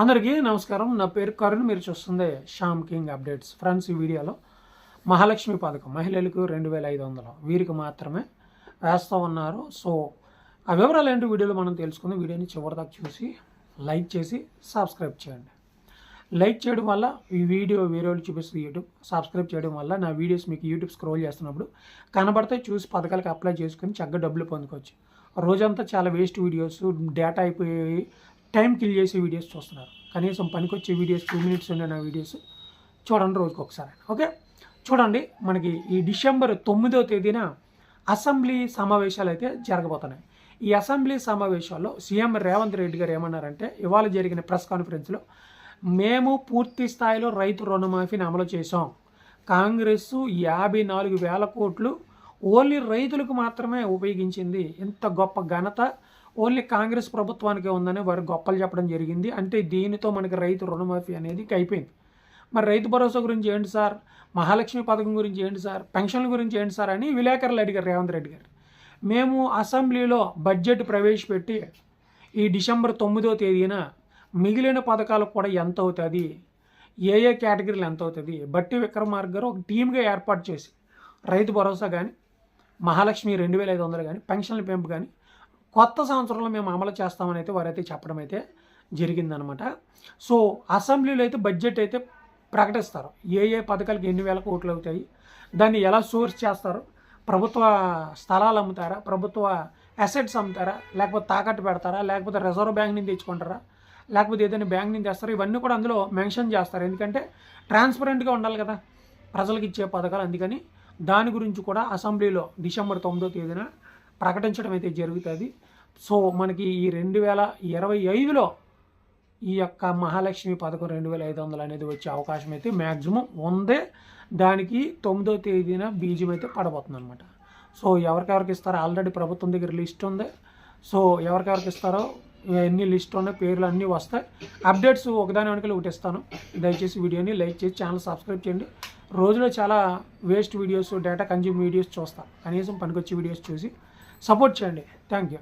అందరికీ నమస్కారం. నా పేరు కరుణ్. మీరు చూస్తుంది శ్యామ్ కింగ్ అప్డేట్స్. ఫ్రెండ్స్ ఈ వీడియోలో మహాలక్ష్మి పథకం మహిళలకు రెండు వేల ఐదు వందలు. వీరికి మాత్రమే వేస్తూ ఉన్నారు. సో ఆ వివరాలు ఏంటి వీడియోలో మనం తెలుసుకుందాం. వీడియోని చివరిదాకా చూసి లైక్ చేసి సబ్స్క్రైబ్ చేయండి. లైక్ చేయడం వల్ల ఈ వీడియో వేరే వాళ్ళు చూపిస్తుంది యూట్యూబ్. సబ్స్క్రైబ్ చేయడం వల్ల నా వీడియోస్ మీకు యూట్యూబ్ స్క్రోల్ చేస్తున్నప్పుడు కనబడితే చూసి పథకాలకు అప్లై చేసుకుని చక్కగా డబ్బులు పొందుకోవచ్చు. రోజంతా చాలా వేస్ట్ వీడియోస్. డేటా అయిపోయి టైం కిల్ చేసే వీడియోస్ చూస్తున్నారు. కనీసం పనికొచ్చే వీడియోస్ టూ మినిట్స్ ఉండే నా వీడియోస్ చూడండి రోజుకి ఒకసారి. ఓకే? చూడండి మనకి ఈ డిసెంబర్ తొమ్మిదో తేదీన అసెంబ్లీ సమావేశాలు అయితే జరగబోతున్నాయి. ఈ అసెంబ్లీ సమావేశాల్లో సీఎం రేవంత్ రెడ్డి గారు ఏమన్నారంటే ఇవాళ జరిగిన ప్రెస్ కాన్ఫరెన్స్లో మేము పూర్తి స్థాయిలో రైతు రుణమాఫీని అమలు చేసాం కాంగ్రెస్ యాభై నాలుగు వేల కోట్లు ఓన్లీ రైతులకు మాత్రమే ఉపయోగించింది. ఇంత గొప్ప ఘనత ఓన్లీ కాంగ్రెస్ ప్రభుత్వానికే ఉందని వారు గొప్పలు చెప్పడం జరిగింది. అంటే దీనితో మనకి రైతు రుణమాఫీ అనేది అయిపోయింది. మరి రైతు భరోసా గురించి ఏంటి సార్? మహాలక్ష్మి పథకం గురించి ఏంటి సార్? పెన్షన్ల గురించి ఏంటి సార్ అని విలేకరులు అడిగారు రేవంత్ రెడ్డి గారు. మేము అసెంబ్లీలో బడ్జెట్ ప్రవేశపెట్టి ఈ డిసెంబర్ తొమ్మిదో తేదీన మిగిలిన పథకాలకు కూడా ఎంత అవుతుంది? ఏ ఏ కేటగిరీలు ఎంత అవుతుంది? బట్టి విక్రమార్క గారు ఒక టీమ్గా ఏర్పాటు చేసి రైతు భరోసా కానీ మహాలక్ష్మి రెండు వేల ఐదు వందలు కానీ పెన్షన్ల పెంపు కానీ కొత్త సంవత్సరంలో మేము అమలు చేస్తామని అయితే వారైతే చెప్పడం అయితే జరిగిందనమాట. సో అసెంబ్లీలో అయితే బడ్జెట్ అయితే ప్రకటిస్తారు. ఏ ఏ పథకాలకు ఎన్ని వేల కోట్లు అవుతాయి దాన్ని ఎలా సోర్స్ చేస్తారు ప్రభుత్వ స్థలాలు అమ్ముతారా ప్రభుత్వ అసెట్స్ అమ్ముతారా లేకపోతే తాకట్టు పెడతారా లేకపోతే రిజర్వ్ బ్యాంక్ నుంచి తెచ్చుకుంటారా లేకపోతే ఏదైనా బ్యాంక్ నుంచి తెస్తారా ఇవన్నీ కూడా అందులో మెన్షన్ చేస్తారు. ఎందుకంటే ట్రాన్స్పరెంట్గా ఉండాలి కదా ప్రజలకు ఇచ్చే పథకాలు. అందుకని దాని గురించి కూడా అసెంబ్లీలో డిసెంబర్ తొమ్మిదో తేదీన ప్రకటించడం అయితే జరుగుతుంది. సో మనకి ఈ రెండు వేల ఇరవై ఐదులో ఈ యొక్క మహాలక్ష్మి పథకం రెండు వేల ఐదు వందలు అనేది వచ్చే అవకాశం అయితే మ్యాక్సిమం ఉందే. దానికి తొమ్మిదో తేదీన బీజం అయితే పడబోతుంది అనమాట సో ఎవరికెవరికి ఇస్తారో ఆల్రెడీ ప్రభుత్వం దగ్గర లిస్ట్ ఉంది. సో ఎవరికెవరికి ఇస్తారో ఎన్ని లిస్ట్ ఉన్నాయి పేర్లు అన్నీ వస్తాయి. అప్డేట్స్ ఒకదాని వెనకలు ఒకటి ఇస్తాను. దయచేసి వీడియోని లైక్ చేసి ఛానల్ సబ్స్క్రైబ్ చేయండి. రోజులో చాలా waste videos data consume videos చూస్తాను కనీసం పనికొచ్చే వీడియోస్ చూసి సపోర్ట్ చేయండి. Thank you.